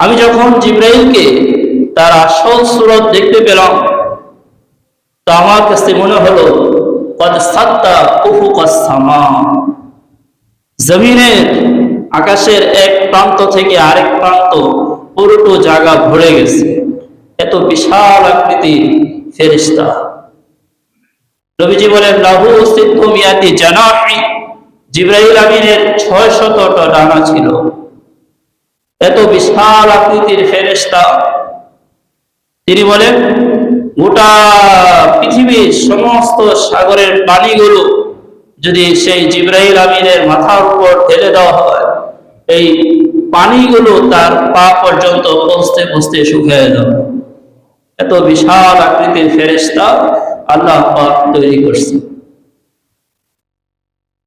আমি যখন জিব্রাইলকে তার আসল সুরত দেখতে পেলাম, তো আমার কাছে মনে হলো জমিনের আকাশের এক প্রান্ত থেকে আরেক প্রান্ত পুরোটো জায়গা ভরে গেছে। এত বিশাল আকৃতির ফেরিস্তা রবিজি বলেন, লাহু সিদ্ধ মিয়াতি জানাহি জিব্রাহিল আমিনের ছয় শতটা ডানা ছিল। এত বিশাল আকৃতির ফেরেস্তা তিনি বলেন, গোটা পৃথিবীর সমস্ত সাগরের পানিগুলো যদি সেই জিব্রাহিল আমিনের মাথার উপর ঢেলে দেওয়া হয়, এই পানিগুলো তার পা পর্যন্ত পৌঁছতে পৌঁছতে শুকিয়ে যাবে। এত বিশাল আকৃতির ফেরেস্তা আল্লাহ তৈরি করছে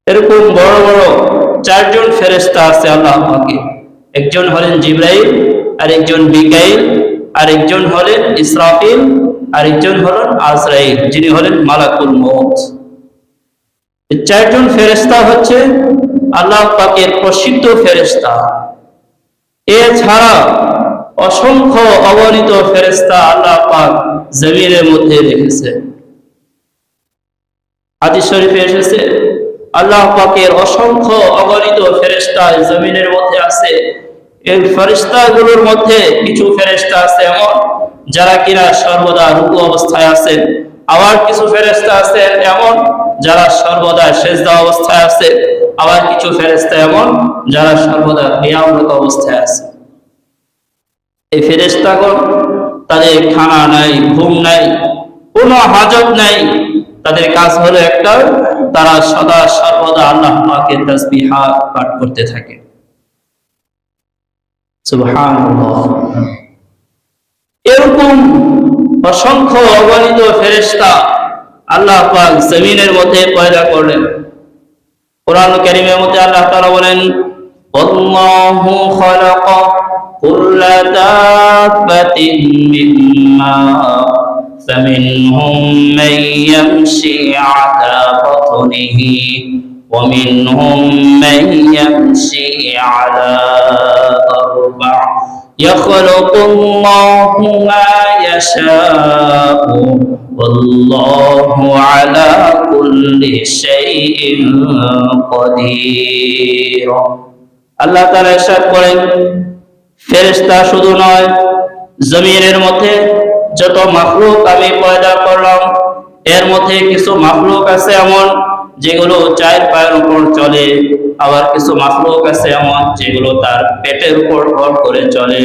এরকম বড় বড় চারজন ফেরেস্তা আছে আল্লাহ পাকে একজন হলেন জিব্রাইল আর একজন বিকাইল আরেকজন হলেন ইসরাফিল আর একজন হলেন আজরাইল, যিনি হলেন মালাকুল মৌত চারজন ফেরেস্তা হচ্ছে আল্লাহ পাকের প্রসিদ্ধ ফেরেস্তা এছাড়া অসংখ্য অগণিত ফেরেস্তা আল্লাহ পাক জমিনের মধ্যে রেখেছে। হাদিস শরীফে এসেছে আল্লাহ পাকের অসংখ্য অগণিত ফেরেস্তা জমিনের মধ্যে আছে। এই ফেরেস্তা গুলোর মধ্যে কিছু ফেরেস্তা আছে এমন, যারা কিনা সর্বদা রুকু অবস্থায় আছেন। আবার কিছু ফেরেস্তা আছে এমন, যারা সর্বদা সেজদা অবস্থায় আছে। আবার কিছু ফেরেস্তা এমন, যারা সর্বদা নিয়ামরত অবস্থায় আছে। এই ফেরেস্তাগণ তাদের খানা নাই, ঘুম নাই, কোনো হাজত নাই তাদের কাজ হলো একটা, তারা সদা সর্বদা আল্লাহ পাকের তাসবিহা পাঠ করতে থাকে। সুবহানাল্লাহ। এরকম অসংখ্য অগণিত ফেরেশতা আল্লাহ পাক জমিনের মধ্যে পয়দা করলেন। কোরআন কারীমের মধ্যে আল্লাহ তাআলা বলেন, আল্লাহু খালাকা কুল্লা দাব্বাতিন মিম্মা فمنهم من يمشي على بطنه ومنهم من يمشي على أربع يخلق الله ما يشاء والله على كل شيء قدير আল্লাহ তাআলা ইরশাদ করেন ফেরেশতা শুধু নয় জমিনের মধ্যে যত মাখলুক আমি পয়দা করলাম, এর মধ্যে কিছু মাখলুক আছে এমন যেগুলো চার পায়ের উপর চলে, আবার কিছু মাখলুক আছে এমন যেগুলো তার পেটের উপর ভর করে চলে,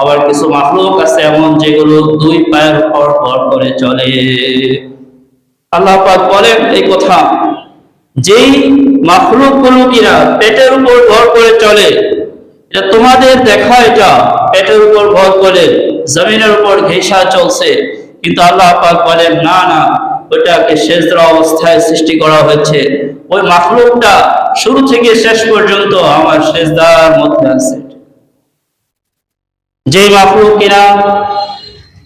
আবার কিছু মাখলুক আছে এমন যেগুলো দুই পায়ের উপর ভর করে চলে। আল্লাহ পাক বলেন এই কথা, যেই মাখলুকগুলো কিনা পেটের উপর ভর করে চলে, এটা তোমাদের দেখা এটা, পেটের উপর ভর করে। জমিনের উপর ঘেঁষা চলছে। কিন্তু আল্লাহ পাক বলেন, না না ওটাকে শেষরা অবস্থায় সৃষ্টি করা হয়েছে। ওই মাখলুকটা শুরু থেকে শেষ পর্যন্ত আমার শেষদার মধ্যে আছে। যে মাফলুক কিনা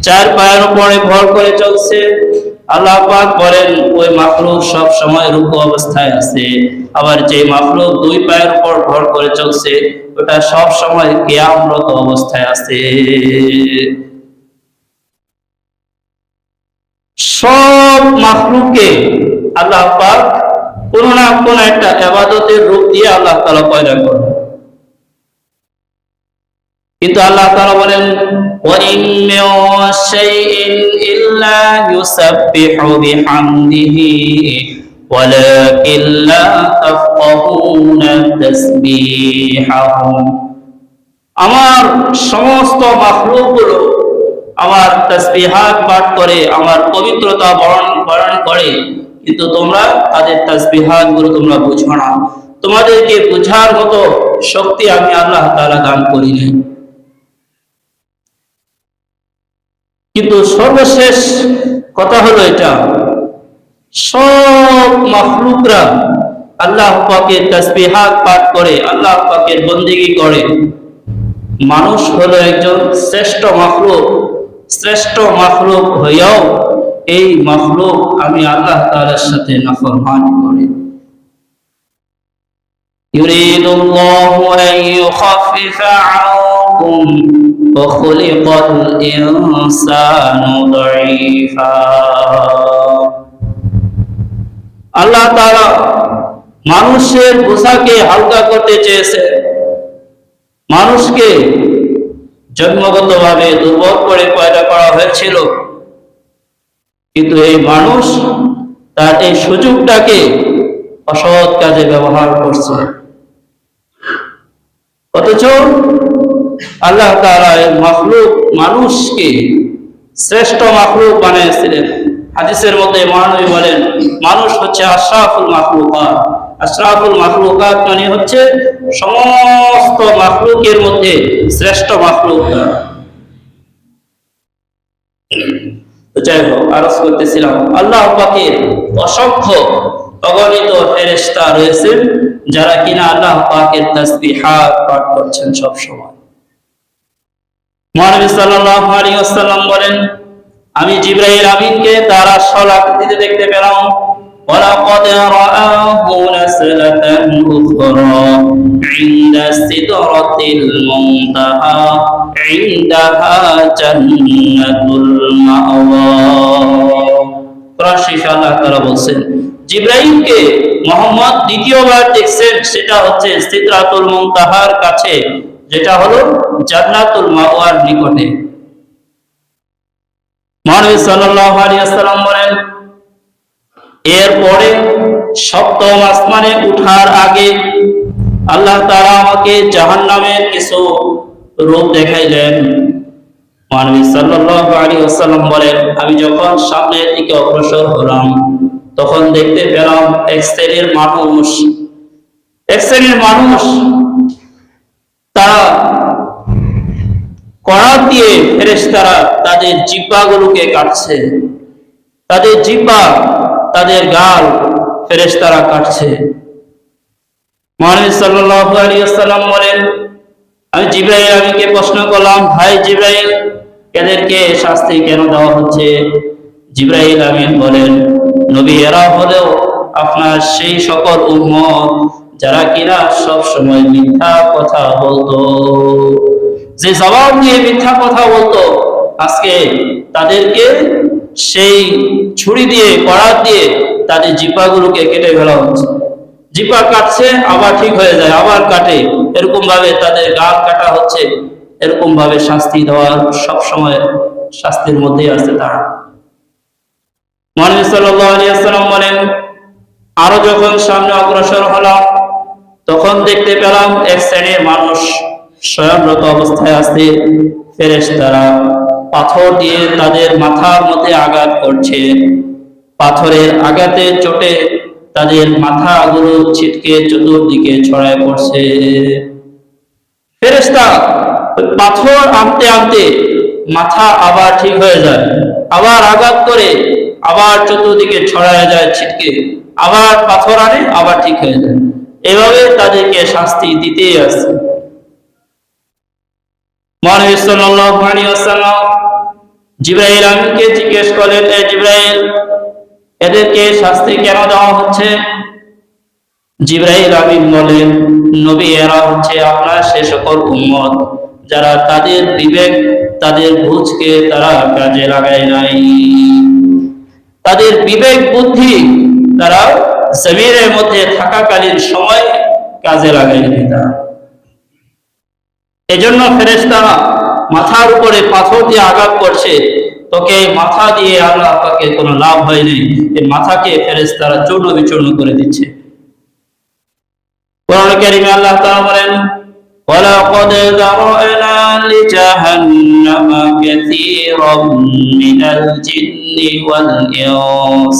চার পায়ের উপরে ভর করে চলছে আল্লাহ পাক বলেন, ওই সব সময় রুকু অবস্থায় আছে। আবার যে দুই পায়ের উপর ভর করে চলছে, ওটা সব সময় অবস্থায় আছে। সব আল্লাহ পাক না কোন একটা আবাদতের রূপ দিয়ে আল্লাহ তাআলা পয়দা কিন্তু আল্লাহ তাআলা বলেন, ওয়াইন মিন আমার সমস্ত মাখলুকগুলো আমার তাসবিহাত পাঠ করে, আমার পবিত্রতা বরণ বরণ করে, কিন্তু তোমরা তাদের তাসবিহাতগুলো তোমরা বুঝো না। তোমাদেরকে বুঝার মতো শক্তি আমি আল্লাহ তাআলা দান করি করিনি কিন্তু সর্বশেষ কথা হলো এটা সব মাখলুকরা আল্লাহ পাকের তাসবিহাত পাঠ করে আল্লাহ পাকের বন্দিগি করে মানুষ হলো একজন শ্রেষ্ঠ মাখলুক শ্রেষ্ঠ মাখলুক হইয়াও এই মাখলুক আমি আল্লাহ তাআলার সাথে নাফরমানি করি يريد الله أن يخفف عنكم وخلق الإنسان ضعيفا আল্লাহ তাআলা মানুষের বোঝাকে হালকা করতে চেয়েছে মানুষকে জন্মগতভাবে দুর্বল করে পয়দা করা হয়েছিল কিন্তু এই মানুষ তার এই সুযোগটাকে অসৎ কাজে ব্যবহার করছে অথচ আল্লাহ তাআলা এই মানুষকে শ্রেষ্ঠ মাখলুক বানিয়েছিলেন। হাদিসের মধ্যে মহানবী বলেন, মানুষ হচ্ছে আশরাফুল মাখলুকাত। আশরাফুল মাখলুকাত মানে হচ্ছে সমস্ত মাখলুকের মধ্যে শ্রেষ্ঠ মাখলুক যাই হোক, আরজ করতেছিলাম, আল্লাহ পাকের অসংখ্য অগণিত ফেরেশতা রয়েছেন, যারা কিনা আল্লাহ পাকের তাসবিহাত পাঠ করছেন সব সময় মহানবী সাল্লাল্লাহু আলাইহি ওয়াসাল্লাম বলেন আমি জিব্রাইল আমিনকে তার আসল আকৃতিতে দেখতে পেলাম ولقد رآه نزلة أخرى عند سدرة المنتهى عندها جنة المأوى কোরআন শরীফে আল্লাহ তাআলা বলছেন জিব্রাইলকে মোহাম্মদ দ্বিতীয়বার দেখছেন সেটা হচ্ছে সিদরাতুল মুনতাহার কাছে যেটা হলো জান্নাতুল মাওয়ার নিকটে। মহানবী সাল্লাল্লাহু আলাইহি ওয়াসাল্লাম বলেন, এরপরে সপ্তম আসমানে উঠার আগে আল্লাহ তাআলা আমাকে জাহান্নামের কিছু রূপ দেখাইলেন। মহানবী সাল্লাল্লাহু আলাইহি ওয়াসাল্লাম বলেন, আমি যখন সামনের দিকে অগ্রসর হলাম, তখন দেখতে পেলাম এক শ্রেণির মানুষ, এক শ্রেণির মানুষ তারা করাত দিয়ে ফেরেশতারা তাদের জিব্বাগুলোকে কাটছে। তাদের জিব্বা, তাদের গাল ফেরেশতারা কাটছে। আমি প্রশ্ন করলাম, ভাই এদেরকে শাস্তি কেন দেওয়া হচ্ছে? আমিন বলেন, নবী, এরা আপনার সেই সকল উম্মত যারা কিনা সব সময় মিথ্যা কথা বলতো। যে জবাব দিয়ে মিথ্যা কথা বলতো, আজকে তাদেরকে সেই ছুরি দিয়ে, করাত দিয়ে তাদের জিব্বাগুলোকে কেটে ফেলা হচ্ছে। জিব্বা কাটছে, আবার ঠিক হয়ে যায়, আবার কাটে। এরকম ভাবে তাদের গাল কাটা হচ্ছে এরকম ভাবে শাস্তি দেওয়ার সব সময় শাস্তির মধ্যেই আছে তারা। মহানবী ওয়াসাল্লাম বলেন, আরও যখন সামনে অগ্রসর হলাম তখন দেখতে পেলাম এক শ্রেণির মানুষ স্বয়ংরত অবস্থায় আছে। ফেরেশতারা পাথর দিয়ে তাদের মাথার মধ্যে আঘাত করছে। পাথরের আঘাতে চোটে তাদের মাথা মাথাগুলো ছিটকে চতুর্দিকে ছড়ায় পড়ছে। ফেরেশতা ওই পাথর আনতে আনতে মাথা আবার ঠিক হয়ে যায়, আবার আঘাত করে আবার চতুর্দিকে ছড়ায় যায় ছিটকে, আবার পাথর আনে, আবার ঠিক হয়ে যায়। এভাবে তাদেরকে শাস্তি দিতেই আছে। জিজ্ঞেস এদেরকে শাস্তি কেন দেওয়া হচ্ছে? আমিন বলেন নবী, এরা হচ্ছে আপনার সে সকল যারা তাদের বিবেক, তাদের বুঝকে তারা কাজে লাগায় নাই। তাদের বিবেক বুদ্ধি তারা জমিনের মধ্যে থাকাকালীন সময় কাজে লাগায়নি তারা এজন্য ফেরেশতারা মাথার উপরে পাথর দিয়ে আঘাত করছে তোকে মাথা দিয়ে আল্লাহ তাকে কোনো লাভ হয়নি এই মাথাকে ফেরেশতারা চূর্ণ বিচূর্ণ করে দিচ্ছে কোরআন কারিমে আল্লাহ তাআলা বলেন ولقد ذرأنا لجهنم كثيرا من الجن والإنس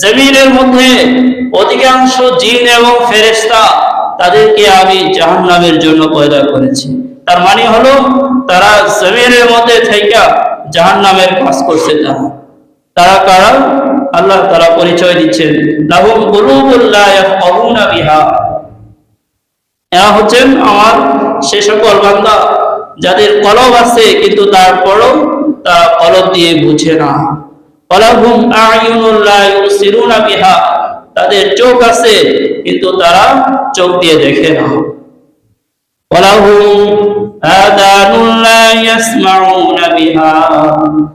জমিনের মধ্যে অধিকাংশ জিন এবং ফেরেশতা তাদেরকে আমি জাহান্নামের জন্য পয়দা করেছি। তার মানে হলো, তারা জমিনের মধ্যে থেকে জাহান্নামের কাজ করছে তারা। তারা কারা? আল্লাহ তারা পরিচয় দিচ্ছেন। লাহুম কুলুবুল্লাহ ইয়াফকাহুনা বিহা। এরা হচ্ছেন আমার সে সকল বান্দা যাদের কলব আছে, কিন্তু তারপরও তারা কলব দিয়ে বুঝে না। কলহুম আয়ুনুল্লাহ ইউসিরুনা বিহা। তাদের চোখ আছে, কিন্তু তারা চোখ দিয়ে দেখে না। ওয়ালাহুম আযানুল্লাহ ইয়াসমাউনা বিহা।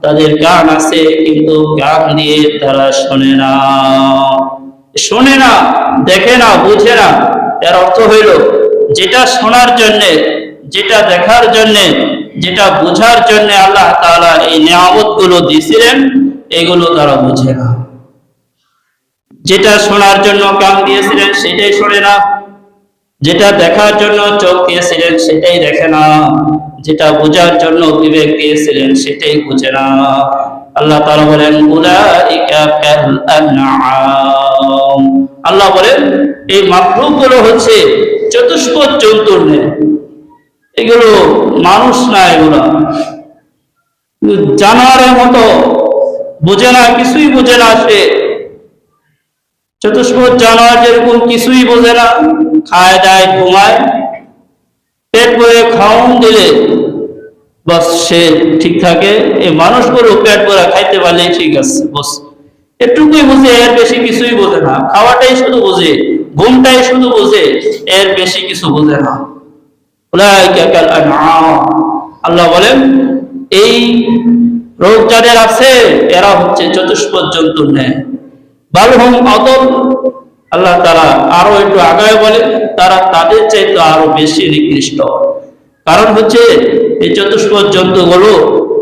তাদের কান আছে, কিন্তু কান দিয়ে তারা শোনে না। শোনে না, দেখে না, বুঝে না। এর অর্থ হইল, যেটা শোনার জন্যে, যেটা দেখার জন্যে, যেটা বোঝার জন্যে আল্লাহ তাআলা এই নিয়ামতগুলো দিয়েছিলেন এগুলো তারা বুঝে না। যেটা শোনার জন্য কান দিয়েছিলেন সেটাই শোনে না। যেটা দেখার জন্য চোখ দিয়েছিলেন সেটাই দেখে না। যেটা বোঝার জন্য বিবেক দিয়েছিলেন সেটাই বুঝে না। আল্লাহ তারা বলেন আল্লাহ বলেন, এই মাখলুকগুলো হচ্ছে চতুষ্পদ জন্তুর এগুলো মানুষ না, এগুলো জানোয়ারের মতো বোঝে না, কিছুই বোঝে না সে। চতুষ্পদ জানোয়ার যেরকম কিছুই বোঝে না, খায় দায় ঘুমায়, পেট ভরে খাওয়ান দিলে বস, সে ঠিক থাকে। এই মানুষগুলো পেট ভরা খাইতে পারলেই ঠিক আছে, বস। এটুকুই বুঝে, এর বেশি কিছুই বোঝে না। খাওয়াটাই শুধু বোঝে, ঘুমটাই শুধু বোঝে, এর বেশি কিছু বোঝে না। আল্লাহ বলেন, এই রোগ যাদের আছে, এরা হচ্ছে চতুষ্পদ জন্তুর ন্যায় বালহুম অতল আল্লাহ তারা আরও একটু আগায় বলে তারা তাদের চাইতে আরও বেশি নিকৃষ্ট। কারণ হচ্ছে, এই চতুষ্পদ জন্তুগুলো,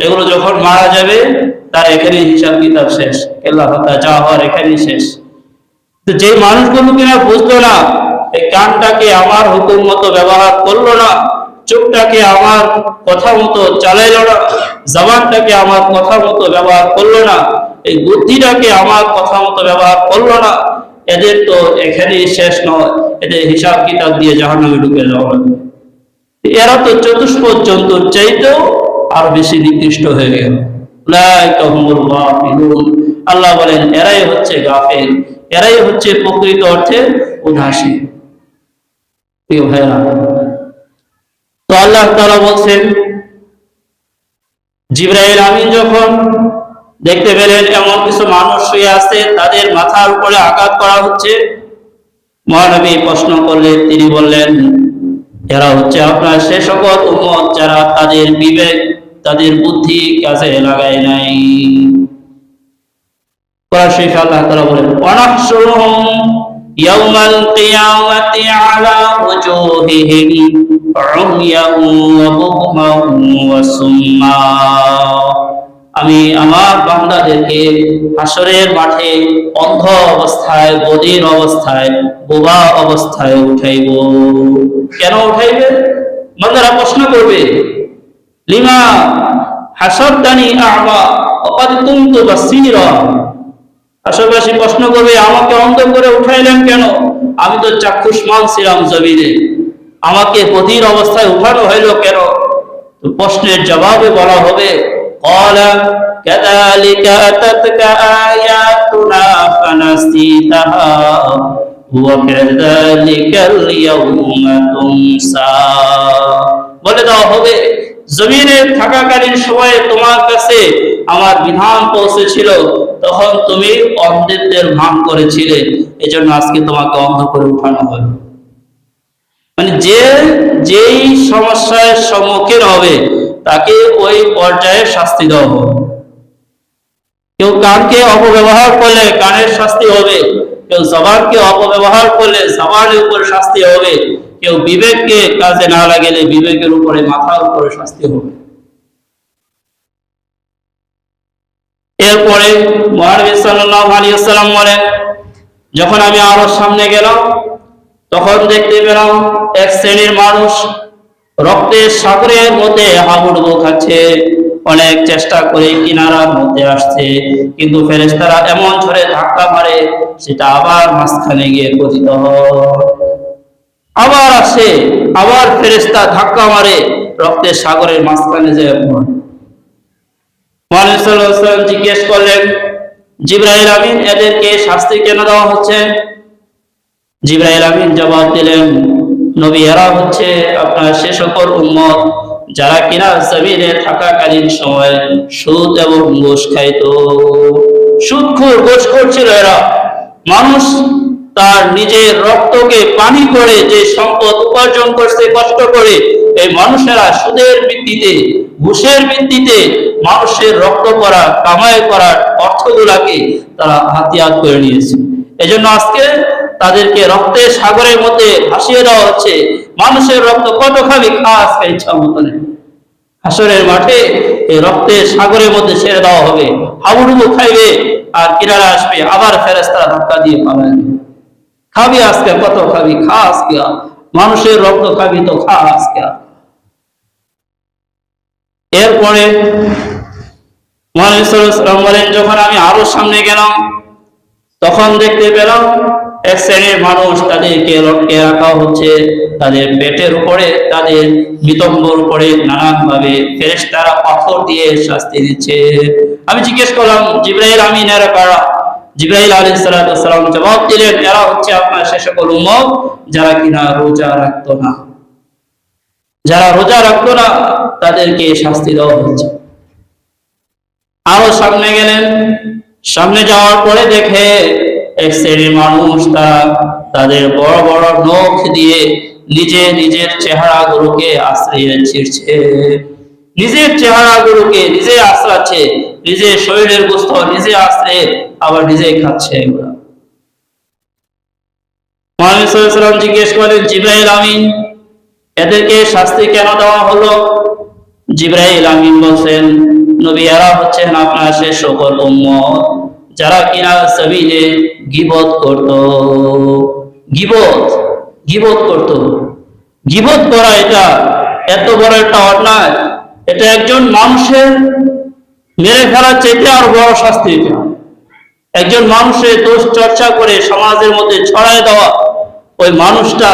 এগুলো যখন মারা যাবে, তার এখানেই হিসাব কিতাব শেষ। আল্লাহ যা হওয়ার এখানেই শেষ। তো যে মানুষগুলো কিনা বুঝলো না, এই কানটাকে আমার হুকুম মতো ব্যবহার করল না, চোখটাকে আমার কথা মতো চালাইলো না জবানটাকে আমার কথা মতো ব্যবহার করল না, এই বুদ্ধিটাকে আমার কথা মতো ব্যবহার করল না, এদের তো এখানেই শেষ নয়, এদের হিসাব কিতাব দিয়ে জাহান্নামে ঢুকে যাওয়া এরা তো চতুষ্পদ জন্তুর চাইতেও আর বেশি নিকৃষ্ট হয়ে গেল। আল্লাহ বলেন, এরাই হচ্ছে গাফেল, এরাই হচ্ছে প্রকৃত অর্থে উদাসীন প্রিয় ভাইরা তো আল্লাহ তাআলা বলছেন জিব্রাইল আমিন যখন দেখতে পেলেন এমন কিছু মানুষ শুয়ে আছে, তাদের মাথার উপরে আঘাত করা হচ্ছে। মহানবী প্রশ্ন করলে তিনি বললেন, এরা হচ্ছে আপনার সে সকল উম্মত যারা তাদের বিবেক, তাদের বুদ্ধি কাজে লাগায় নাই। কোরআন আল্লাহ বলেন আমি আমার বান্দাদেরকে হাসরের মাঠে অন্ধ অবস্থায় বদির অবস্থায়, বোবা অবস্থায় উঠাইব। কেন উঠাইবে? বান্দারা প্রশ্ন করবে, লিমা আশেপাশে প্রশ্ন করবে, আমাকে অন্ধ করে উঠাইলেন কেন? আমি তো চাক্ষুষ্মান ছিলাম জমিনে। আমাকে প্রতির অবস্থায় উঠানো হইল কেন? প্রশ্নের জবাবে বলা হবে বলে দেওয়া হবে, জমিনে থাকাকালীন সময়ে তোমার কাছে আমার বিধান পৌঁছেছিল, তখন তুমি অন্ধের ভান করেছিলে। এজন্য আজকে তোমাকে অন্ধ করে উঠানো হয় মানে যে, যেই সমস্যার সম্মুখীন হবে, তাকে ওই পর্যায়ে শাস্তি দেওয়া হবে। কেউ কানকে অপব্যবহার করলে কানের শাস্তি হবে, কেউ জবানকে অপব্যবহার করলে জবানের উপর শাস্তি হবে, কেউ বিবেককে কাজে না লাগালে বিবেকের উপরে মাথার উপরে শাস্তি হবে। এরপরে মহানবী ওয়াসাল্লাম বলেন যখন আমি আরও সামনে গেলাম তখন দেখতে পেলাম এক শ্রেণির মানুষ রক্তের সাগরের মধ্যে হাবুডুবু খাচ্ছে। অনেক চেষ্টা করে কিনারার মধ্যে আসছে, কিন্তু ফেরেশতারা এমন ঝড়ে ধাক্কা মারে, সেটা আবার মাঝখানে গিয়ে পতিত আবার আসে, আবার ফেরেস্তা ধাক্কা মারে রক্তের সাগরের মাঝখানে যে জিজ্ঞেস করলেন, জিব্রাইল আমিন, এদেরকে শাস্তি কেন দেওয়া হচ্ছে? জিব্রাইল জবাব দিলেন, নবী হচ্ছে আপনার উম্মত যারা কিনা জমিনে থাকাকালীন সময় সুদ এবং ঘুষ খাইতো। সুদখোর ঘুষখোর ছিল এরা। মানুষ তার নিজের রক্তকে পানি করে যে সম্পদ উপার্জন করছে কষ্ট করে, এই মানুষেরা সুদের ভিত্তিতে, ঘুষের ভিত্তিতে মানুষের রক্ত করা কামাই করার অর্থগুলাকে তারা হাতিয়ার করে নিয়েছে। এজন্য আজকে তাদেরকে রক্তের সাগরের মধ্যে ভাসিয়ে দেওয়া হচ্ছে। মানুষের রক্ত কত খাবি খা আজকে ইচ্ছা মতো হাসরের মাঠে এই রক্তের সাগরের মধ্যে ছেড়ে দেওয়া হবে। হাবুডুবু খাইবে আর কিনারা আসবে। আবার ফেরেস্তারা ধাক্কা দিয়ে দিবে খাবি আজকে কত খাবি খা আজকে মানুষের রক্ত খাবি তো খা আজকে এরপরে সাল্লাল্লাহু বলেন, যখন আমি আরও সামনে গেলাম, তখন দেখতে পেলাম এক শ্রেণির মানুষ তাদেরকে লটকে রাখা হচ্ছে। তাদের পেটের উপরে, তাদের বিতম্বর উপরে নানান ভাবে ফেরেশতারা পাথর দিয়ে শাস্তি দিচ্ছে। আমি জিজ্ঞেস করলাম, জিব্রাইল আমিন আলাইহিস সালাম জবাব দিলেন, এরা হচ্ছে আপনার সে সকল উম্মত যারা কিনা রোজা রাখতো না। যারা রোজা রাখতো না, তাদেরকে শাস্তি দেওয়া হচ্ছে। আরও সামনে গেলেন। সামনে যাওয়ার পরে দেখে এক শ্রেণির মানুষ তারা তাদের বড় বড় নখ দিয়ে নিজে নিজের চেহারা গুলোকে আশ্রয় ছিঁড়ছে। নিজের চেহারা গুলোকে নিজে আশ্রাচ্ছে, নিজের শরীরের গোস্ত নিজে আশ্রে আবার নিজে খাচ্ছে এগুলা। জিজ্ঞেস করেন জিব্রাইল আমিন, এদেরকে শাস্তি কেন দেওয়া হলো? জিব্রাইল আমিন বলছেন নবী এরা হচ্ছেন আপনার সে সকল উম্মত। যারা কিনা জমিনে গিবত করত। গিবত গিবত করত। গিবত করা এটা এত বড় একটা অন্যায়। এটা একজন মানুষের মেরে ফেলার চাইতে আর বড় শাস্তি এটা। একজন মানুষের দোষ চর্চা করে সমাজের মধ্যে ছড়ায় দেওয়া ওই মানুষটা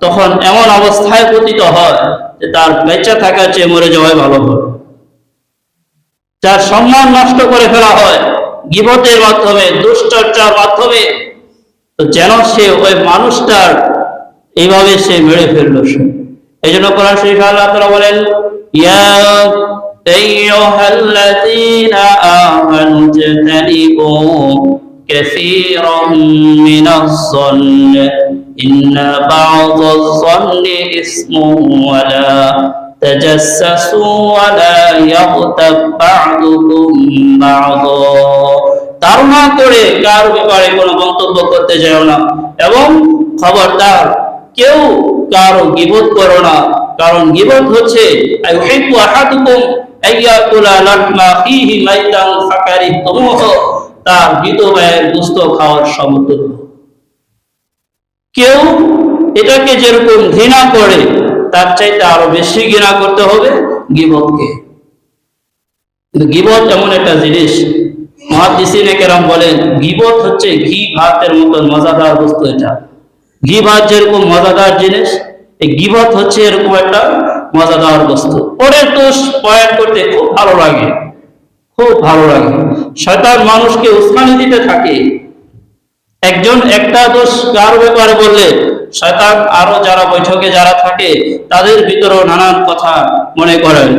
তখন এমন অবস্থায় পতিত হয় যে তার বেঁচে থাকার চেয়ে মরে যাওয়াই ভালো হয় যার সম্মান নষ্ট করে ফেলা হয় গিবতের মাধ্যমে, দুশ্চর্চার মাধ্যমে, তো যেন সে ওই মানুষটার এইভাবে সে মেরে ফেলল সে। এই জন্য কোরআন শরীফ আল্লাহ তাআলা বলেন, ইয়া আইয়ুহাল্লাযীনা تجسسوا ولا يغتب بعضكم بعضا ধারণা করে কার ব্যাপারে কোনো মন্তব্য করতে যাও না এবং খবরদার কেউ কারো গিবত করো না কারণ গিবত হচ্ছে আইউহিব্বু আহাদুকুম আইয়াকুলা লাহমা ফীহি মাইতান ফাকারিহতুমুহু তার মৃত ভাইয়ের গোশত খাওয়ার সমতুল্য কেউ এটাকে যেরকম ঘৃণা করে তার চাইতে আরও বেশি ঘৃণা করতে হবে গিবতকে। কিন্তু গিবত এমন একটা জিনিস মহাদিসিনে বলেন, গিবত হচ্ছে ঘি ভাতের মতন মজাদার বস্তু এটা। ঘি ভাত যেরকম মজাদার জিনিস, এই গিবত হচ্ছে এরকম একটা মজাদার বস্তু। পরের দোষ পয়েন্ট করতে খুব ভালো লাগে। খুব ভালো লাগে। শয়তান মানুষকে উস্কানি দিতে থাকে। একজন একটা দোষ কার ব্যাপারে বললে? শয়তান আরও যারা বৈঠকে যারা থাকে, তাদের ভিতরেও নানান কথা মনে করেন।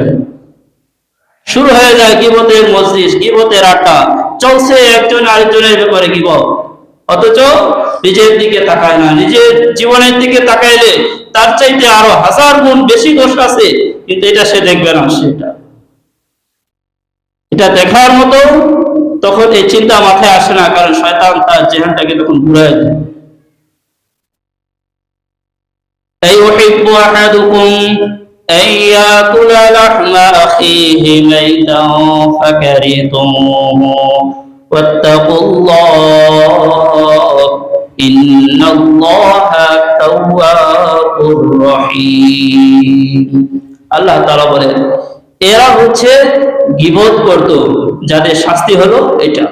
শুরু হয়ে যায় গিবতের মসজিদ গিবতের আড্ডা। চলছে একজন আরেকজনের ব্যাপারে গিবত। অথচ নিজের দিকে তাকায় না। নিজের জীবনের দিকে তাকাইলে তার চাইতে আরও হাজার গুণ বেশি দোষ আছে, কিন্তু এটা সে দেখবে না, সেটা। এটা দেখার মতো তখন এই চিন্তা মাথায় আসে না কারণ শয়তান তার জেহানটাকে তখন ঘুরায় দেয় أيحب أحدكم أن يأكل لحم أخيه ميتا فكرهتموه واتقوا الله إن الله تواب رحيم আল্লাহ তাআলা বলেন এরা হচ্ছে গিবত করত, যাদের শাস্তি হলো এটা।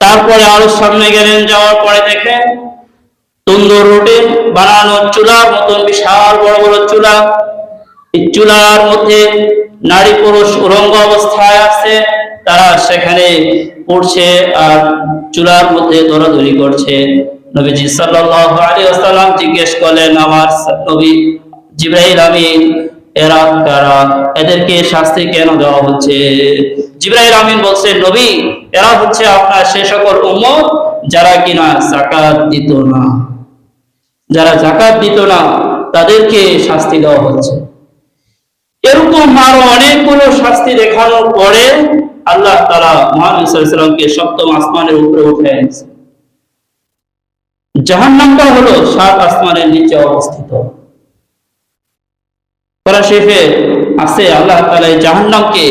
তারপরে আরও সামনে গেলেন, যাওয়ার পরে দেখেন তন্দুর রোডে বানানো চুলার মতন বিশাল বড় বড় চুলা। চুলার মধ্যে নারী পুরুষ উলঙ্গ অবস্থায় আছে, তারা সেখানে পড়ছে আর চুলার মধ্যে দৌড়াদৌড়ি করছে। নবীজি সাল্লাল্লাহু আলাইহি ওয়াসাল্লাম জিজ্ঞেস করলেন, আমার নবী জিব্রাইল আমিন এরা কারা? এদেরকে শাস্তি কেন দেওয়া হচ্ছে? জিব্রাইল আমিন বলছে, নবী, এরা হচ্ছে আপনার সে সকল উম্মত যারা কিনা জাকাত দিত না। যারা জাকাত দিত না, তাদেরকে শাস্তি দেওয়া হচ্ছে। এরকম আরও অনেকগুলো শাস্তি দেখানোর পরে আল্লাহ তারা মহানবীলামকে সপ্তম আসমানের উপরে উঠে এনেছে। জাহান্নামটা হলো সাত আসমানের নিচে অবস্থিত। কোরআন শরীফে আছে, আল্লাহ এই জাহান্নামকে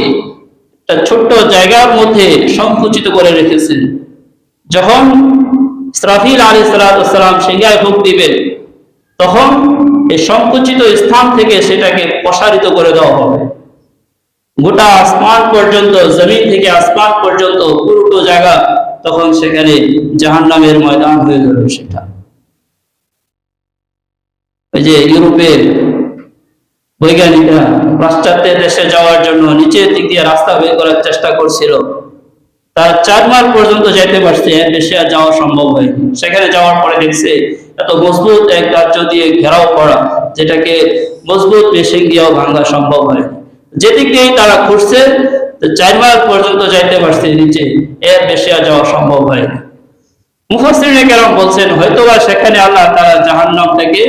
একটা ছোট্ট জায়গার মধ্যে সংকুচিত করে রেখেছেন। যখন ইসরাফিল আলাইহিস সালাম সিংহায় ভোগ দিবেন, তখন এই সংকুচিত স্থান থেকে সেটাকে প্রসারিত করে দেওয়া হবে। গোটা আসমান পর্যন্ত, জমিন থেকে আসমান পর্যন্ত পুরোটো জায়গা তখন সেখানে জাহান্নামের ময়দান হয়ে যাবে সেটা। ওই যে ইউরোপের বৈজ্ঞানিকরা পাশ্চাত্যের দেশে যাওয়ার জন্য নিচের দিক দিয়ে রাস্তা বের করার চেষ্টা করছিল। তার চার মাস পর্যন্ত যেতে পারছে বেশি আর যাওয়া সম্ভব হয়নি। সেখানে যাওয়ার পরে দেখছে, এত মজবুত এক রাজ্য দিয়ে ঘেরাও করা, যেটাকে মজবুত মেশিন দিয়েও ভাঙা সম্ভব হয়নি। যেদিক দিয়েই তারা খুঁজছে চার মাস পর্যন্ত যাইতে পারছে নিচে, এর বেশি আর যাওয়া সম্ভব হয়নি। মুফাসিরিনে কেরম বলছেন, হয়তোবা সেখানে আল্লাহ তারা জাহান্নাম থেকে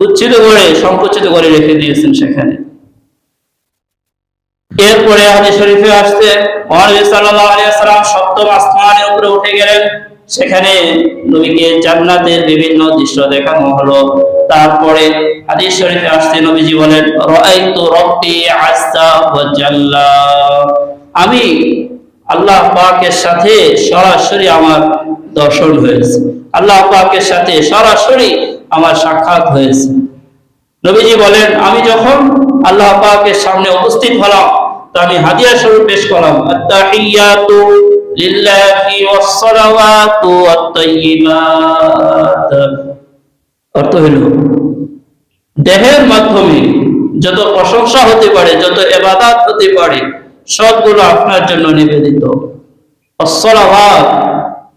উচ্ছিত করে, সংকুচিত করে রেখে দিয়েছেন সেখানে। এরপরে হাদিস শরীফে আসছে, মহানবী সাল্লাল্লাহু আলাইহি ওয়াসাল্লাম সপ্তম আসমানের উপরে উঠে গেলেন। সেখানে নবীকে জান্নাতের বিভিন্ন দৃশ্য দেখানো হলো। তারপরে হাদিস শরীফে আসছে নবীজি বলেন, রাআইতু রাব্বি আযজা ওয়া জাল্লা। আমি আল্লাহ পাকের সাথে সরাসরি আমার দর্শন হয়েছে। আল্লাহ পাকের সাথে সরাসরি আমার সাক্ষাৎ হয়েছে। নবীজি বলেন, আমি যখন আল্লাহ পাকের সামনে উপস্থিত হলাম, তো আমি হাদিয়া স্বরূপ পেশ করলাম, আত্তাহিয়াতু লিল্লাহি ওয়াস সালাওয়াতু ওয়াত তাইয়্যিবাত অর্থ হলো, দেহের মাধ্যমে যত প্রশংসা হতে পারে, যত এবাদাত হতে পারে, সবগুলো আপনার জন্য নিবেদিত। অসলাভাত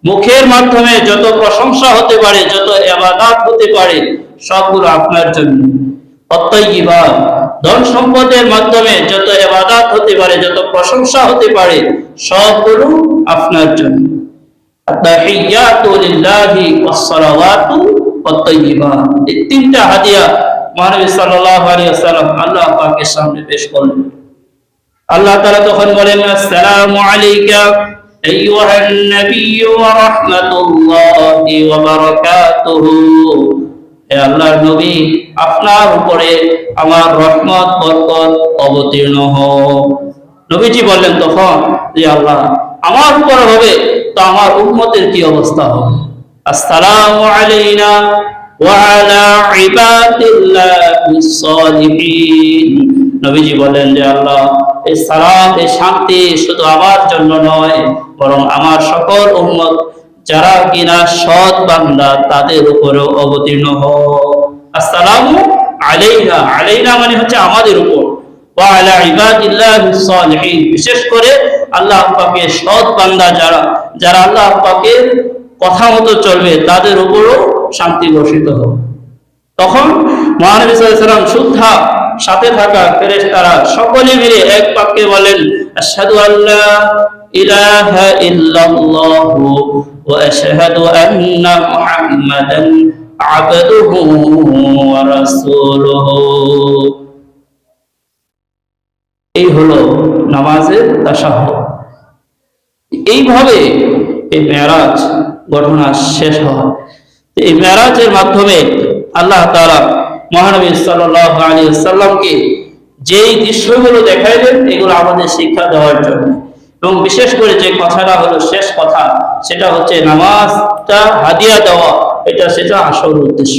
মুখের মাধ্যমে যত প্রশংসা হতে পারে, যত এবাদাত হতে পারে, সবগুলো আপনার জন্য। ধন সম্পদের মাধ্যমে যত এবাদাত হতে পারে, যত প্রশংসা হতে পারে, সবগুলো আপনার জন্য। হাদিয়া আল্লাহ তাআলা তখন বলেন নাবিয়্যু ওয়া রাহমাতুল্লাহি ওয়া বারাকাতুহু হে আল্লাহর নবী, আপনার উপরে আমার রহমত, বরকত অবতীর্ণ হোক নবীজি বললেন, তখন যে আল্লাহ, আমার উপর হবে তো আমার উম্মতের কি অবস্থা হবে? আসসালামু আলাইনা ওয়া আলা ইবাদিল্লাহিস সালিহিন। নবীজি বলেন যে আল্লাহ এই এই শান্তি শুধু আমার জন্য নয়, বরং আমার সকল উম্মত, যারা কিনা সৎ বান্দা, তাদের উপরেও অবতীর্ণ হোক। আলাইনা আলাইনা মানে হচ্ছে আমাদের উপর। বিশেষ করে আল্লাহ পাকের সৎ বান্দা যারা যারা আল্লাহ পাকের কথা মতো চলবে, তাদের উপরও শান্তি বর্ষিত হোক। তখন মহানবী সাল্লাম শুদ্ধা সাথে থাকা ফেরেশতারা সকলে মিলে এক বাক্যে বলেন, আশহাদু আল্লা ইলাহা ইল্লাল্লাহু আশহাদু আন্না মুহাম্মাদান আবদুহু ওয়া রাসূলুহু। এই হলো নামাজের তাশাহুদ। এইভাবে এই মেরাজ ঘটনা শেষ হয়। এই মেরাজের মাধ্যমে আল্লাহ তাআলা মহানবী সাল্লাল্লাহু আলাইহি সাল্লামকে যেই দৃশ্যগুলো দেখাইলেন, এগুলো আমাদের শিক্ষা দেওয়ার জন্য। এবং বিশেষ করে যে কথাটা হলো শেষ কথা, সেটা হচ্ছে নামাজটা হাদিয়া দেওয়া, এটা সেটা আসল উদ্দেশ্য।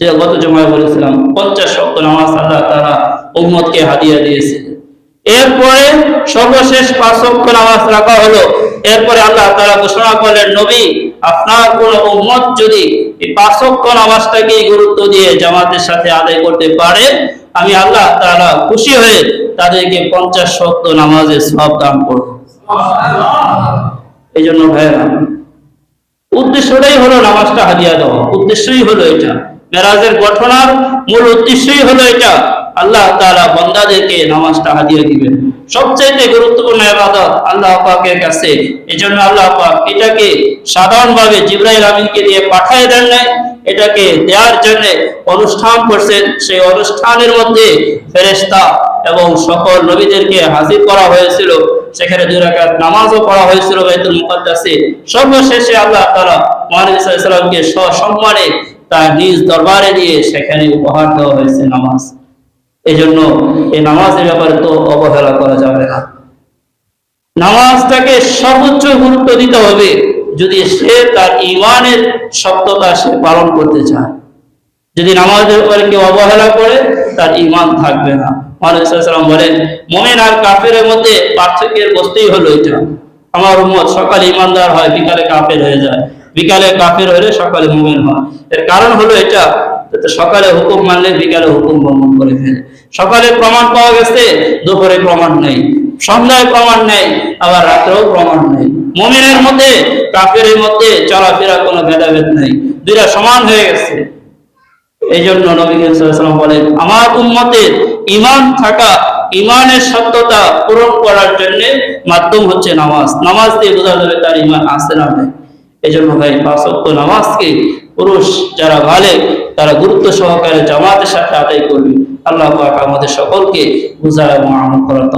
যে গত জমায় বলেছিলাম, পঞ্চাশ শক্ত নামাজ আল্লাহ তারা উম্মতকে হাদিয়া দিয়েছিলেন এরপরে সর্বশেষ পাঁচ ওয়াক্ত নামাজ রাখা হলো। এরপরে আল্লাহ তারা ঘোষণা করলেন, নবী আপনার কোন উম্মত যদি এই পাঁচক্য নামাজটাকে গুরুত্ব দিয়ে জামাতের সাথে আদায় করতে পারে, আমি আল্লাহ তাআলা খুশি হয়ে তাদেরকে পঞ্চাশ শক্ত নামাজের সব দান করব। এই জন্য ভাইরা উদ্দেশ্যটাই হলো নামাজটা হাদিয়া দেওয়া। উদ্দেশ্যই হলো এটা। মেরাজের ঘটনার মূল উদ্দেশ্যই হলো এটা। আল্লাহ তাআলা বান্দাদেরকে নামাজটা হাদিয়া দিবেন। সবচেয়ে গুরুত্বপূর্ণ ইবাদত আল্লাহ পাকের কাছে। এজন্য আল্লাহ পাক এটাকে সাধারণভাবে জিব্রাইল আমিনকে দিয়ে পাঠিয়ে দেন নাই, এটাকে দেওয়ার জন্য অনুষ্ঠান করছেন। সেই অনুষ্ঠানের মধ্যে ফেরেশতা এবং সকল নবীদেরকে হাজির করা হয়েছিল। সেখানে দুই রাকাত নামাজও পড়া হয়েছিল বাইতুল মুকাদ্দাসে। সর্বশেষে আল্লাহ তাআলা মুহাম্মদ সাল্লাল্লাহু আলাইহি সাল্লামকে সসম্মানে তার নিজ দরবারে দিয়ে সেখানে উপহার দেওয়া হয়েছে নামাজ। এই জন্য এই নামাজের ব্যাপারে তো অবহেলা করা যাবে না। নামাজটাকে সর্বোচ্চ গুরুত্ব দিতে হবে যদি সে তার ইমানের সত্যতা সে পালন করতে চায়। যদি নামাজের উপরে কেউ অবহেলা করে, তার ইমান থাকবে না। সাল্লাম বলেন আর কাফের মধ্যে পার্থক্যের বস্তুই হলো এটা। আমার উম্মত সকালে ইমানদার হয়, বিকালে কাফের হয়ে যায়। বিকালে কাফের হলে সকালে মোমেন হয় এর কারণ হলো এটা সকালে হুকুম মানলে বিকালে হুকুম ভ্রমণ করে ফেলে। সকালে প্রমাণ পাওয়া গেছে, দুপুরে প্রমাণ নেই। সন্ধ্যায় প্রমাণ নেই, আবার রাত্রেও প্রমাণ নেই। মুমিনের মধ্যে, কাফের মধ্যে চলাফেরা কোনো ভেদাভেদ নেই। দুইটা সমান হয়ে গেছে। এই জন্য নবী করিম সাল্লাল্লাহু আলাইহি ওয়াসাল্লাম বলেন, আমার উম্মতের ইমান থাকা, ঈমানের সত্যতা পূরণ করার জন্য মাধ্যম হচ্ছে নামাজ। নামাজ দিয়ে বোঝা যাবে তার ইমান আছে না এই জন্য ভাই পাঁচ ওয়াক্ত নামাজকে পুরুষ যারা ভালে, তারা গুরুত্ব সহকারে জামাতের সাথে আদায় করবে। আল্লাহ আমাদের সকলকে বুঝা এবং আমল করার